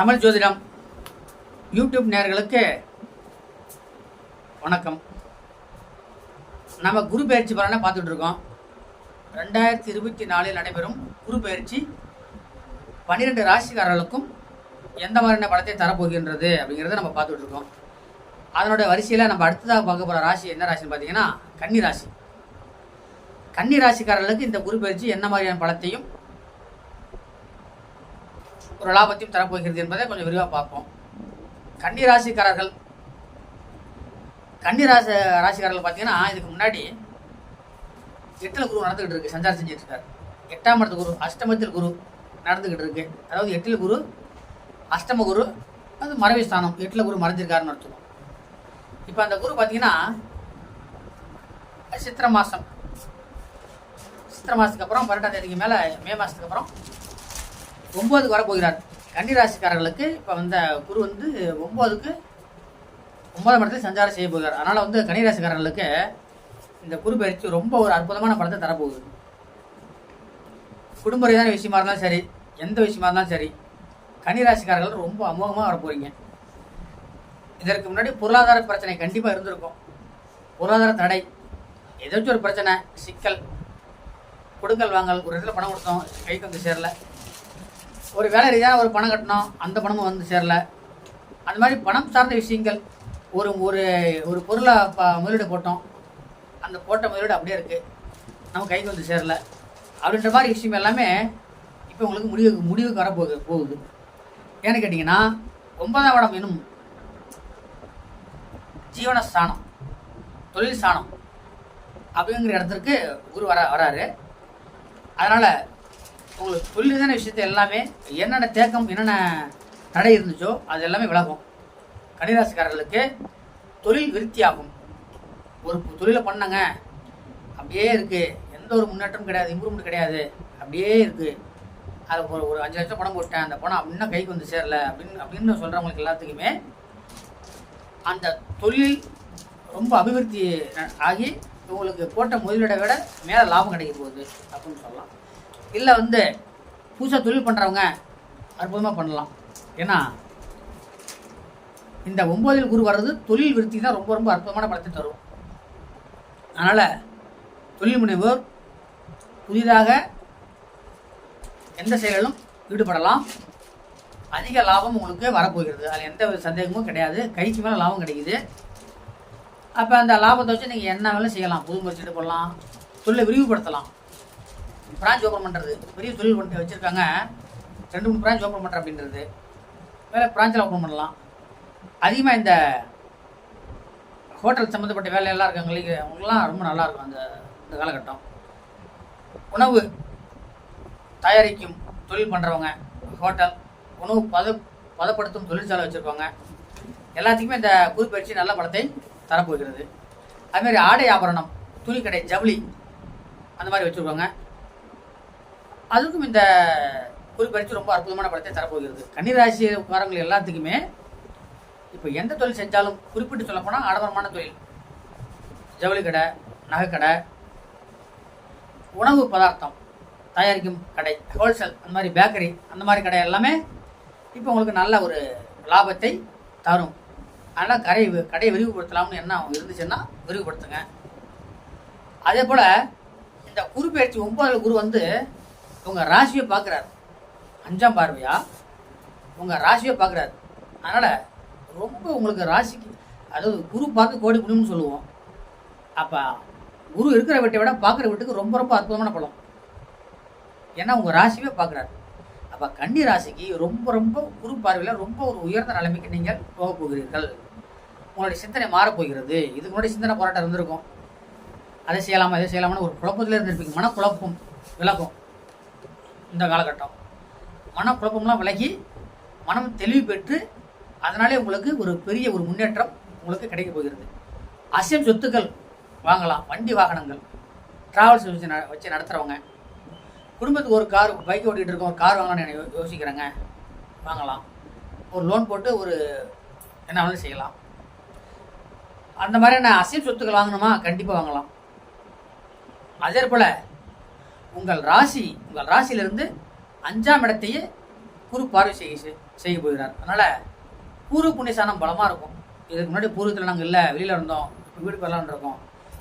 தமிழ் ஜோதிடம் யூடியூப் நேர்களுக்கு வணக்கம். நம்ம குரு பயிற்சி பலனை பார்த்துட்டு இருக்கோம். ரெண்டாயிரத்தி இருபத்தி நாலில் நடைபெறும் குரு பயிற்சி பன்னிரெண்டு ராசிக்காரர்களுக்கும் எந்த மாதிரியான பலத்தை தரப்போகின்றது அப்படிங்கிறத நம்ம பார்த்துட்டு இருக்கோம். அதனுடைய வரிசையில் நம்ம அடுத்ததாக பார்க்க போகிற ராசி என்ன ராசின்னு பார்த்தீங்கன்னா கன்னி ராசி. கன்னி ராசிக்காரர்களுக்கு இந்த குரு பயிற்சி என்ன மாதிரியான பலத்தையும் ஒரு லாபத்தையும் தரப்போகிறது என்பதை கொஞ்சம் விரிவாக பார்ப்போம். கன்னி ராசிக்காரர்கள் கன்னி ராசி ராசிக்காரர்கள் பார்த்தீங்கன்னா இதுக்கு முன்னாடி எட்டில் குரு நடந்துகிட்டு இருக்கு. சஞ்சாரம் செஞ்சுட்டு இருக்காரு எட்டாம் இடத்து குரு அஷ்டமத்தில் குரு நடந்துகிட்டு இருக்கு. அதாவது எட்டில் குரு அஷ்டம குரு அது மறைவு ஸ்தானம். எட்டில் குரு மறைஞ்சிருக்காருன்னு அர்த்தம். இப்போ அந்த குரு பார்த்தீங்கன்னா சித்திரை மாதம் சித்திரை மாதத்துக்கு அப்புறம் பன்னெண்டாம் தேதிக்கு மேலே மே மாதத்துக்கு அப்புறம் ஒம்போதுக்கு வர போகிறார் கன்னிராசிக்காரர்களுக்கு இப்போ வந்த குரு வந்து ஒம்போதுக்கு ஒன்பதாம் இடத்துல சஞ்சாரம் செய்ய போகிறார். அதனால் வந்து கன்னிராசிக்காரர்களுக்கு இந்த குரு பயிற்சி ரொம்ப ஒரு அற்புதமான பலத்தை தரப்போகுது. குடும்ப ரீதியான விஷயமா இருந்தாலும் சரி எந்த விஷயமா இருந்தாலும் சரி கன்னிராசிக்காரர்கள் ரொம்ப அமோகமாக வர போகிறீங்க இதற்கு முன்னாடி பொருளாதார பிரச்சனை கண்டிப்பாக இருந்திருக்கும். பொருளாதார தடை ஏதாச்சும் ஒரு பிரச்சனை சிக்கல் கொடுக்கல் வாங்கல் ஒரு இடத்துல பணம் கொடுத்தோம் கைக்கு வந்து சேரலை ஒரு வேலை ரீதியாக ஒரு பணம் கட்டணும் அந்த பணமும் வந்து சேரல. அந்த மாதிரி பணம் சார்ந்த விஷயங்கள் ஒரு ஒரு ஒரு பொருளை ப முதலீடு போட்டோம். அந்த போட்ட முதலீடு அப்படியே இருக்குது நம்ம கைக்கு வந்து சேரல. அப்படின்ற மாதிரி விஷயம் எல்லாமே இப்போ உங்களுக்கு முடிவுக்கு முடிவுக்கு வரப்போகுது போகுது. ஏன்னு கேட்டிங்கன்னா ஒன்பதாம் இடம் எனும் ஜீவனஸ்தானம் தொழில் ஸ்தானம் அப்படிங்கிற இடத்திற்கு குரு வர வராரு. அதனால் உங்களுக்கு தொழில் விஷயத்தை எல்லாமே? என்னென்ன தேக்கம் என்னென்ன தடை இருந்துச்சோ அது எல்லாமே விலகும். கன்னிராசிக்காரர்களுக்கு தொழில் விருத்தியாகும். ஒரு தொழிலை பண்ணங்க. அப்படியே இருக்குது எந்த ஒரு முன்னேற்றம் கிடையாது இம்ப்ரூவ்மெண்ட் கிடையாது. அப்படியே இருக்குது அது ஒரு ஒரு அஞ்சு லட்சம் பணம் போட்டேன். அந்த பணம் இன்னும் கைக்கு வந்து சேரல. அப்படின்னு அப்படின்னு சொல்கிறவங்களுக்கு எல்லாத்துக்குமே அந்த தொழில் ரொம்ப அபிவிருத்தி ஆகி உங்களுக்கு போட்ட முதலீடை விட மேலே லாபம் கிடைக்க போகுது. அப்படின்னு சொல்லலாம். இல்லை வந்து புதுசாக தொழில் பண்ணுறவங்க அற்புதமாக பண்ணலாம். ஏன்னா இந்த ஒம்போதில் குரு வர்றது தொழில் விருத்தி தான் ரொம்ப ரொம்ப அற்புதமான பலத்தை தரும். அதனால் தொழில் முனைவோர் புதிதாக எந்த செயலிலும் ஈடுபடலாம். அதிக லாபம் உங்களுக்கு வரப்போகிறது. அதில் எந்த ஒரு சந்தேகமும் கிடையாது. கைக்கு மேலே லாபம் கிடைக்குது. அப்போ அந்த லாபத்தை வச்சு நீங்கள் என்ன வேலை செய்யலாம். புது முயற்சி போடலாம். தொழிலை விரிவுபடுத்தலாம். பிரான்ச் ஓப்பன் பண்ணுறது பெரிய தொழில் கொண்டு வச்சுருக்காங்க. ரெண்டு மூணு பிரான்ச் ஓப்பன் பண்ணுற அப்படின்றது. வேலை பிரான்ச்சில் ஓப்பன் பண்ணலாம். அதிகமாக இந்த ஹோட்டல் சம்மந்தப்பட்ட வேலையெல்லாம் இருக்காங்க அவங்களாம் ரொம்ப நல்லாயிருக்கும் அந்த இந்த காலகட்டம். உணவு தயாரிக்கும் தொழில் பண்ணுறவங்க ஹோட்டல் உணவு பத பதப்படுத்தும் தொழிற்சாலை வச்சுருப்பாங்க. எல்லாத்துக்குமே இந்த குறிப்பயிற்சி நல்ல பலத்தை தரப்போகிறது. அதுமாதிரி ஆடை ஆபரணம் துணிக்கடை ஜவுளி அந்த மாதிரி வச்சுருக்கோங்க அதுக்கும் இந்த குரு ரொம்ப அற்புதமான படத்தை தரப்போகிறது. கன்னிராசி காரங்கள் எல்லாத்துக்குமே இப்போ எந்த தொழில் செஞ்சாலும் குறிப்பிட்டு சொல்லப்போனால் ஆடம்பரமான தொழில். ஜவுளி கடை நகைக்கடை உணவு பதார்த்தம் தயாரிக்கும் கடை ஹோல்சேல் அந்த மாதிரி பேக்கரி அந்த மாதிரி கடை எல்லாமே இப்போ உங்களுக்கு நல்ல ஒரு லாபத்தை தரும். அதனால் கடை கடையை விரிவுபடுத்தலாம்னு என்ன இருந்துச்சுன்னா விரிவுபடுத்துங்க. அதே போல் இந்த குரு பயிற்சி குரு வந்து உங்கள் ராசியை பார்க்குறாரு. அஞ்சாம் பார்வையா? உங்கள் ராசியை பார்க்குறாரு. அதனால் ரொம்ப உங்களுக்கு ராசிக்கு அதாவது குரு பார்க்க கோடி முடியும்னு சொல்லுவோம். அப்போ குரு இருக்கிற வீட்டை விட பார்க்குற வீட்டுக்கு ரொம்ப ரொம்ப அற்புதமான பழம் ஏன்னா உங்கள் ராசியே பார்க்குறாரு. அப்போ கன்னி ராசிக்கு ரொம்ப ரொம்ப குரு பார்வையில் ரொம்ப ஒரு உயர்ந்த நிலைமைக்கு நீங்கள் போக போகிறீர்கள். உங்களுடைய சிந்தனை மாறப்போகிறது இதுக்கு முன்னாடி சிந்தனை போராட்டம் இருந்திருக்கும். அதை செய்யலாமா இதை செய்யலாமான்னு ஒரு குழப்பத்தில் இருந்திருப்பீங்க. மனக்குழப்பம் விலகும் இந்த காலகட்டம். மனக்குழப்பம்லாம் விலகி மனம் தெளிவு பெற்று அதனாலே உங்களுக்கு ஒரு பெரிய ஒரு முன்னேற்றம் உங்களுக்கு கிடைக்க போகிறது. அசியம் சொத்துக்கள் வாங்கலாம் வண்டி வாகனங்கள் டிராவல்ஸ் வச்சு ந- வச்சு நடத்துகிறவங்க குடும்பத்துக்கு ஒரு கார் பைக் ஓட்டிகிட்டு இருக்கோம் ஒரு கார் வாங்கலாம்னு யோ- யோசிக்கிறேங்க? வாங்கலாம். ஒரு லோன் போட்டு ஒரு என்ன வேணாலும் செய்யலாம். அந்த மாதிரியான அசையும் சொத்துக்கள் வாங்கணுமா? கண்டிப்பாக வாங்கலாம். அதே போல் உங்கள் ராசி உங்கள் ராசியிலிருந்து அஞ்சாம் இடத்தையே குரு பார்வை செய்ய செய்- செய்ய போகிறார். அதனால் பூர்வ புண்ணியசானம் பலமாக இருக்கும். இதுக்கு முன்னாடி பூர்வத்தில் நாங்கள் இல்லை வெளியில் இருந்தோம். வீடு வீட்டுக்கு வரலான்னு இருக்கோம்.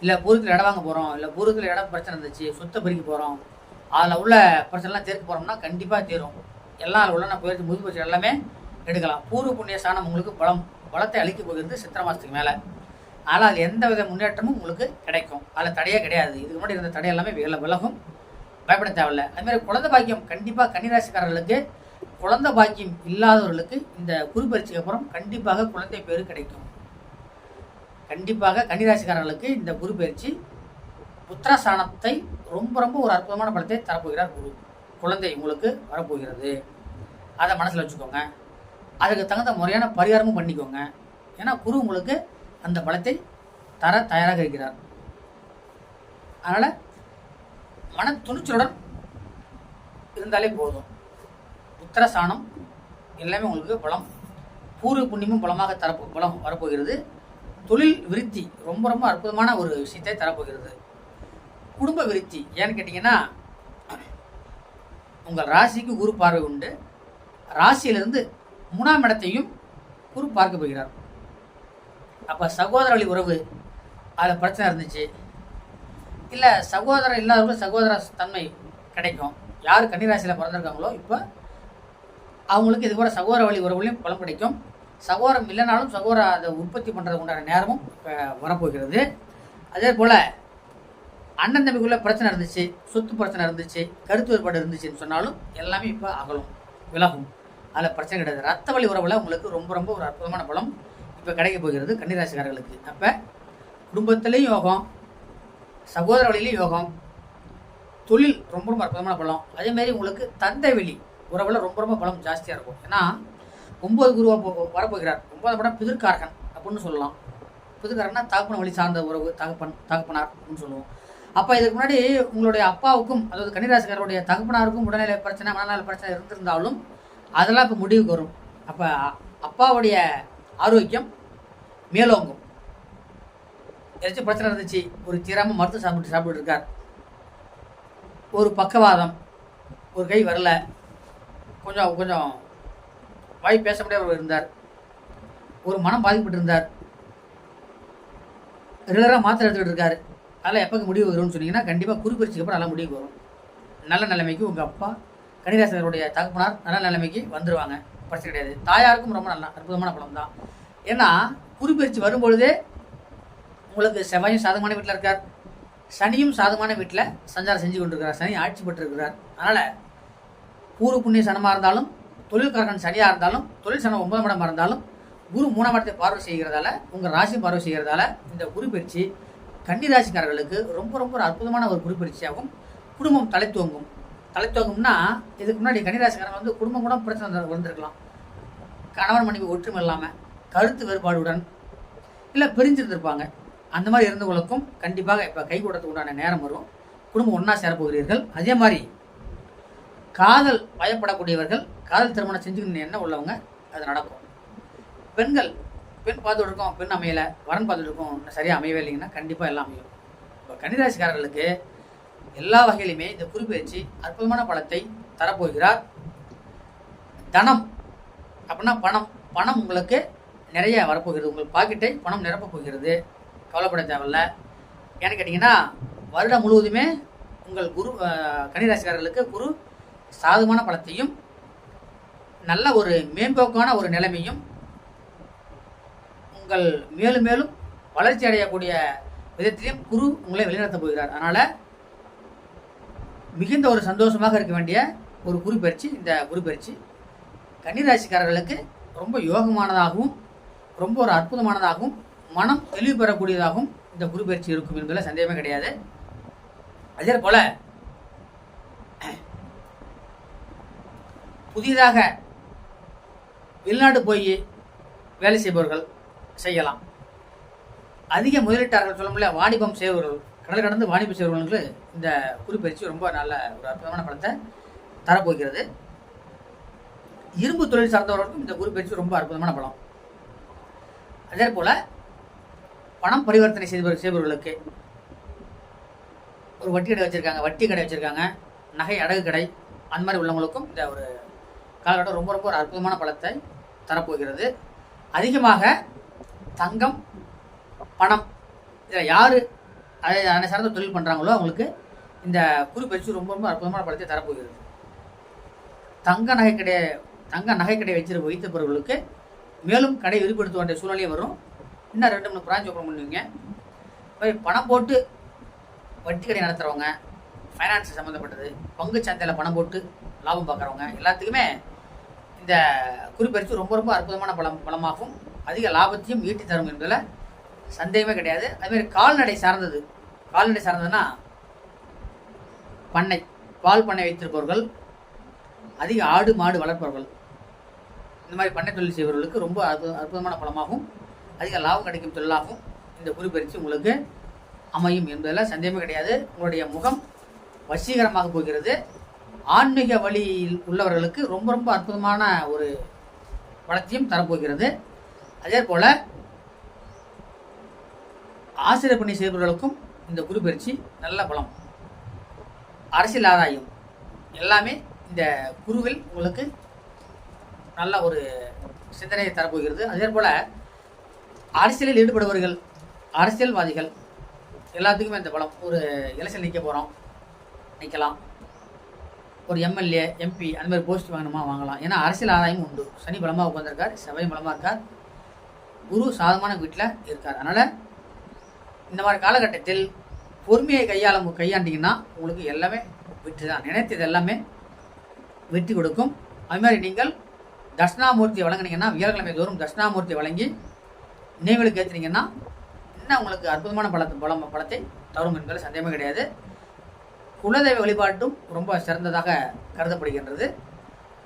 இல்லை பூர்வத்தில் இடம் வாங்க போகிறோம் இல்லை பூர்வத்தில் இடம் பிரச்சனை இருந்துச்சு சொத்தை பிரிக்க போகிறோம் அதில் உள்ள பிரச்சனைலாம் தீர்க்க போகிறோம்னா கண்டிப்பாக தீரும். எல்லாம் உள்ள நான் போயிருக்கு முது எல்லாமே எடுக்கலாம். பூர்வ புண்ணியசானம் உங்களுக்கு பலம் பலத்தை அளிக்க போகிறது சித்திரை மாதத்துக்கு மேலே. ஆனால் அது எந்த வித முன்னேற்றமும் உங்களுக்கு கிடைக்கும். அதில் தடையே கிடையாது. இதுக்கு முன்னாடி இருந்த தடை எல்லாமே விலகும். பயப்பட தேவையில்ல. அதுமாதிரி குழந்தை பாக்கியம் கண்டிப்பாக கன்னிராசிக்காரர்களுக்கு குழந்தை பாக்கியம் இல்லாதவர்களுக்கு இந்த குரு அப்புறம் கண்டிப்பாக குழந்தை பேர் கிடைக்கும். கண்டிப்பாக கன்னிராசிக்காரர்களுக்கு இந்த குரு பயிற்சி புத்திரஸ்தானத்தை ரொம்ப ரொம்ப ஒரு அற்புதமான பலத்தை தரப்போகிறார் குரு. குழந்தை உங்களுக்கு வரப்போகிறது. அதை மனசில் வச்சுக்கோங்க. அதுக்கு தகுந்த முறையான பரிகாரமும் பண்ணிக்கோங்க. ஏன்னா குரு உங்களுக்கு அந்த பலத்தை தர தயாராக இருக்கிறார். அதனால் மன துணிச்சலுடன் இருந்தாலே போதும். உத்தரஸ்தானம் எல்லாமே உங்களுக்கு பலம். பூர்வ புண்ணியமும் பலமாக தரப்போ பலம் வரப்போகிறது. தொழில் விருத்தி ரொம்ப ரொம்ப அற்புதமான ஒரு விஷயத்தை தரப்போகிறது. குடும்ப விருத்தி ஏன்னு கேட்டிங்கன்னா உங்கள் ராசிக்கு குரு பார்வை உண்டு. ராசியிலிருந்து மூணாம் இடத்தையும் குரு பார்க்க போகிறார். அப்போ சகோதர வழி உறவு அதில் பிரச்சனை இருந்துச்சு. இல்லை சகோதரர் இல்லாதவர்கள் சகோதர தன்மை கிடைக்கும். யார் கன்னிராசியில் பிறந்திருக்காங்களோ இப்போ அவங்களுக்கு இது கூட சகோதர வழி உறவுலையும் பலம் கிடைக்கும் சகோதரம் இல்லைனாலும் சகோதர அதை உற்பத்தி பண்ணுறதுக்கு உண்டான நேரமும் இப்போ வரப்போகிறது. அதே போல் அண்ணன் தம்பிக்குள்ளே பிரச்சனை இருந்துச்சு சொத்து பிரச்சனை இருந்துச்சு கருத்து வேறுபாடு இருந்துச்சுன்னு சொன்னாலும் எல்லாமே இப்போ அகலும் விலகும். அதில் பிரச்சனை கிடையாது. ரத்த வழி உறவில் உங்களுக்கு ரொம்ப ரொம்ப ஒரு அற்புதமான பலம் இப்போ கிடைக்க போகிறது கன்னிராசிக்காரர்களுக்கு. அப்போ குடும்பத்திலையும் யோகம் சகோதர வழியிலையும் யோகம் தொழில் ரொம்ப ரொம்ப அற்புதமான பலம். அதேமாரி உங்களுக்கு தந்தை வெளி உறவில் ரொம்ப ரொம்ப பலம் ஜாஸ்தியாக இருக்கும். ஏன்னா ஒன்பது குருவாக போ வரப்போகிறார். ஒன்பது படம் பிதிர்காரகன் அப்படின்னு சொல்லலாம். பிதிர்காரன்னா தகப்பன வழி சார்ந்த உறவு தகப்பன் தகப்பனார் அப்படின்னு சொல்லுவோம். அப்போ இதுக்கு முன்னாடி உங்களுடைய அப்பாவுக்கும் அதாவது கன்னிராசிக்காரருடைய தகப்பனாருக்கும் உடல்நிலை பிரச்சனை மனநல பிரச்சனை இருந்திருந்தாலும் அதெல்லாம் இப்போ முடிவுக்கு வரும். அப்போ அப்பாவுடைய ஆரோக்கியம் மேலோங்கும். ஏதாச்சும் பிரச்சனை இருந்துச்சு ஒரு தீராமல் மருத்துவ சாப்பிட்டு சாப்பிட்டு இருக்கார். ஒரு பக்கவாதம் ஒரு கை வரல. கொஞ்சம் கொஞ்சம் வாய் பேச முடியாமல் இருந்தார். ஒரு மனம் பாதிக்கப்பட்டு இருந்தார் ரெகுலராக மாத்திரை எடுத்துக்கிட்டு இருக்காரு. அதெல்லாம் எப்போ முடிவு வரும்னு சொன்னீங்கன்னா கண்டிப்பாக குறுப்பரிச்சுக்கு அப்புறம் நல்லா முடிவு வரும். நல்ல நிலைமைக்கு உங்கள் அப்பா கணிதாசனருடைய தகப்பனார் நல்ல நிலைமைக்கு வந்துடுவாங்க பிரச்சனை கிடையாது. தாயாருக்கும் ரொம்ப நல்ல அற்புதமான பழம் தான் ஏன்னா குறுப்பரிச்சு வரும்பொழுதே உங்களுக்கு செவ்வாயும் சாதகமான வீட்டில் இருக்கார். சனியும் சாதகமான வீட்டில் சஞ்சாரம் செஞ்சு கொண்டிருக்கிறார். சனி ஆட்சி பெற்றிருக்கிறார். அதனால் கூறு புண்ணிய சனமாக இருந்தாலும் தொழில்காரன் சனியாக இருந்தாலும் தொழில் சனம் ஒன்பதாம் இடமாக இருந்தாலும் குரு மூணாம் இடத்தை பார்வை செய்கிறதால உங்கள் ராசி பார்வை செய்கிறதால இந்த குரு பயிற்சி கன்னி ராசிக்காரர்களுக்கு ரொம்ப ரொம்ப ஒரு அற்புதமான ஒரு குரு பயிற்சியாகும். குடும்பம் தலை துவங்கும். தலை இதுக்கு முன்னாடி கன்னிராசிக்காரங்க வந்து குடும்பம் கூட பிரச்சனை வந்திருக்கலாம் கணவன் மனைவி ஒற்றுமை இல்லாமல் கருத்து வேறுபாடுடன் இல்லை பிரிஞ்சிருந்திருப்பாங்க. அந்த மாதிரி இருந்தவங்களுக்கும் கண்டிப்பாக இப்போ கை கொடுறதுக்கு உண்டான நேரம் வரும். குடும்பம் ஒன்றா சேரப்போகிறீர்கள். அதே மாதிரி காதல் பயப்படக்கூடியவர்கள் காதல் திருமணம் செஞ்சுக்கணும் என்ன உள்ளவங்க அது நடக்கும். பெண்கள் பெண் பார்த்துட்டு இருக்கோம் பெண் அமையலை வரன் பார்த்துட்டு இருக்கோம் இன்னும் சரியாக அமையவே இல்லைங்கன்னா கண்டிப்பாக எல்லாம் அமையும். இப்போ கன்னிராசிக்காரர்களுக்கு எல்லா வகையிலுமே இந்த குறிப்பேச்சு அற்புதமான பழத்தை தரப்போகிறார். தனம் அப்படின்னா பணம். பணம் உங்களுக்கு நிறைய வரப்போகிறது. உங்கள் பாக்கெட்டை பணம் நிரப்பப் போகிறது. கவலைப்பட தேவையில்ல. ஏன்னு கேட்டிங்கன்னா வருடம் முழுவதுமே உங்கள் குரு அஹ், கன்னிராசிக்காரர்களுக்கு குரு சாதகமான பலத்தையும் நல்ல ஒரு மேம்போக்கான ஒரு நிலைமையும் உங்கள் மேலும் மேலும் வளர்ச்சி அடையக்கூடிய விதத்திலையும் குரு உங்களை வழிநடத்தப் போகிறார். அதனால் மிகுந்த ஒரு சந்தோஷமாக இருக்க வேண்டிய ஒரு குரு பயிற்சி இந்த குரு பயிற்சி கன்னிராசிக்காரர்களுக்கு ரொம்ப யோகமானதாகவும் ரொம்ப ஒரு அற்புதமானதாகவும் மனம் தெளிவு பெறக்கூடியதாகவும் இந்த குரு பயிற்சி இருக்கும் என்பதில் சந்தேகமே கிடையாது. அதே போல புதிதாக வெளிநாடு போய் வேலை செய்பவர்கள் செய்யலாம். அதிக முதலீட்டாளர்கள் சொல்ல முடியல வாணிபம் செய்பவர்கள் கடல் கடந்து வாணிபம் செய்பவர்களுக்கு இந்த குறிப்பயிற்சி ரொம்ப நல்ல ஒரு அற்புதமான பலத்தை தரப்போகிறது. இரும்பு தொழில் சார்ந்தவர்களுக்கும் இந்த குறிப்பயிற்சி ரொம்ப அற்புதமான பலம். அதே போல் பணம் பரிவர்த்தனை செய்பவர் செய்பவர்களுக்கு ஒரு வட்டி கடை வச்சுருக்காங்க வட்டி கடை வச்சுருக்காங்க நகை அடகு கடை அந்த மாதிரி உள்ளவங்களுக்கும் இந்த ஒரு காலகட்டம் ரொம்ப ரொம்ப ஒரு அற்புதமான பழத்தை தரப்போகிறது. அதிகமாக தங்கம் பணம் இதில் யார் அதை அதை சார்ந்த தொழில் பண்ணுறாங்களோ அவங்களுக்கு இந்த குரு ரொம்ப ரொம்ப அற்புதமான பழத்தை தரப்போகிறது. தங்க நகை கடை தங்க நகை கடை வைத்த வைத்திருப்பவர்களுக்கு மேலும் கடை விரிப்படுத்த வேண்டிய சூழ்நிலையும் வரும். இன்னும் ரெண்டு மூணு பிரான்ச் ஓப்பன் பண்ணுவீங்க போய் பணம் போட்டு வட்டி கடை நடத்துகிறவங்க ஃபைனான்ஸ் சம்மந்தப்பட்டது பங்கு சந்தையில் பணம் போட்டு லாபம் பார்க்குறவங்க எல்லாத்துக்குமே இந்த குறிப்பறிச்சு ரொம்ப ரொம்ப அற்புதமான பலம் பலமாகவும் அதிக லாபத்தையும் ஈட்டி தரும் என்பதில் சந்தேகமே கிடையாது. அதுமாரி கால்நடை சார்ந்தது. கால்நடை சார்ந்ததுன்னா பண்ணை பால் பண்ணை வைத்திருப்பவர்கள் அதிக ஆடு மாடு வளர்ப்பவர்கள். இந்த மாதிரி பண்ணை தொழில் செய்பவர்களுக்கு ரொம்ப அற்பு அற்புதமான பலமாகவும் அதிக லாபம் கிடைக்கும் தொழிலாகவும் இந்த குறிப்பறிச்சு உங்களுக்கு அமையும் என்பதெல்லாம் சந்தேகமே கிடையாது. உங்களுடைய முகம் வசீகரமாக போகிறது. ஆன்மீக வழியில் உள்ளவர்களுக்கு ரொம்ப ரொம்ப அற்புதமான ஒரு வளர்ச்சியும் தரப்போகிறது. அதே போல் ஆசிரியர் பணி செய்பவர்களுக்கும் இந்த குரு பயிற்சி நல்ல பலம். அரசியல் ஆதாயம் எல்லாமே இந்த குருவில் உங்களுக்கு நல்ல ஒரு சிந்தனையை தரப்போகிறது. அதே போல் அரசியலில் ஈடுபடுபவர்கள் அரசியல்வாதிகள் எல்லாத்துக்குமே இந்த பலம். ஒரு எலெக்ஷன் நிற்க போகிறோம் நிற்கலாம் ஒரு எம்எல்ஏ எம்பி அந்த மாதிரி போஸ்ட் வாங்கணுமா? வாங்கலாம். ஏன்னா அரசியல் ஆதாயம் உண்டு. சனி பலமாக உட்காந்துருக்கார் செவ்வாய் பலமாக இருக்கார். குரு சாதமான வீட்டில் இருக்கார். அதனால் இந்த மாதிரி காலகட்டத்தில் பொறுமையை கையாள கையாண்டிங்கன்னா உங்களுக்கு எல்லாமே வெற்றி தான். நினைத்தது எல்லாமே வெற்றி கொடுக்கும். அதுமாதிரி நீங்கள் தட்சிணாமூர்த்தி வழங்கினீங்கன்னா வியாழக்கிழமை தோறும் தட்சிணாமூர்த்தி வழங்கி நினைவுகளுக்கு ஏற்றுனீங்கன்னா இன்னும் உங்களுக்கு அற்புதமான பலத்தை பலம் பலத்தை தரும் என்பதில் சந்தேகமே கிடையாது. குலதெய்வ வழிபாட்டும் ரொம்ப சிறந்ததாக கருதப்படுகின்றது.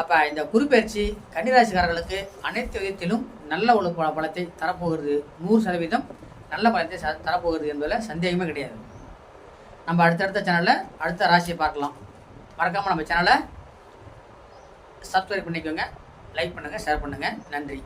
அப்போ இந்த குறிப்பெயர்ச்சி கன்னிராசிக்காரர்களுக்கு அனைத்து விதத்திலும் நல்ல ஒரு பல பலத்தை தரப்போகிறது. நூறு சதவீதம் நல்ல பலத்தை ச தரப்போகிறது என்பதில் சந்தேகமே கிடையாது. நம்ம அடுத்தடுத்த சேனலில் அடுத்த ராசியை பார்க்கலாம். மறக்காமல் நம்ம சேனலை சப்ஸ்கிரைப் பண்ணிக்கோங்க லைக் பண்ணுங்கள் ஷேர் பண்ணுங்கள் நன்றி.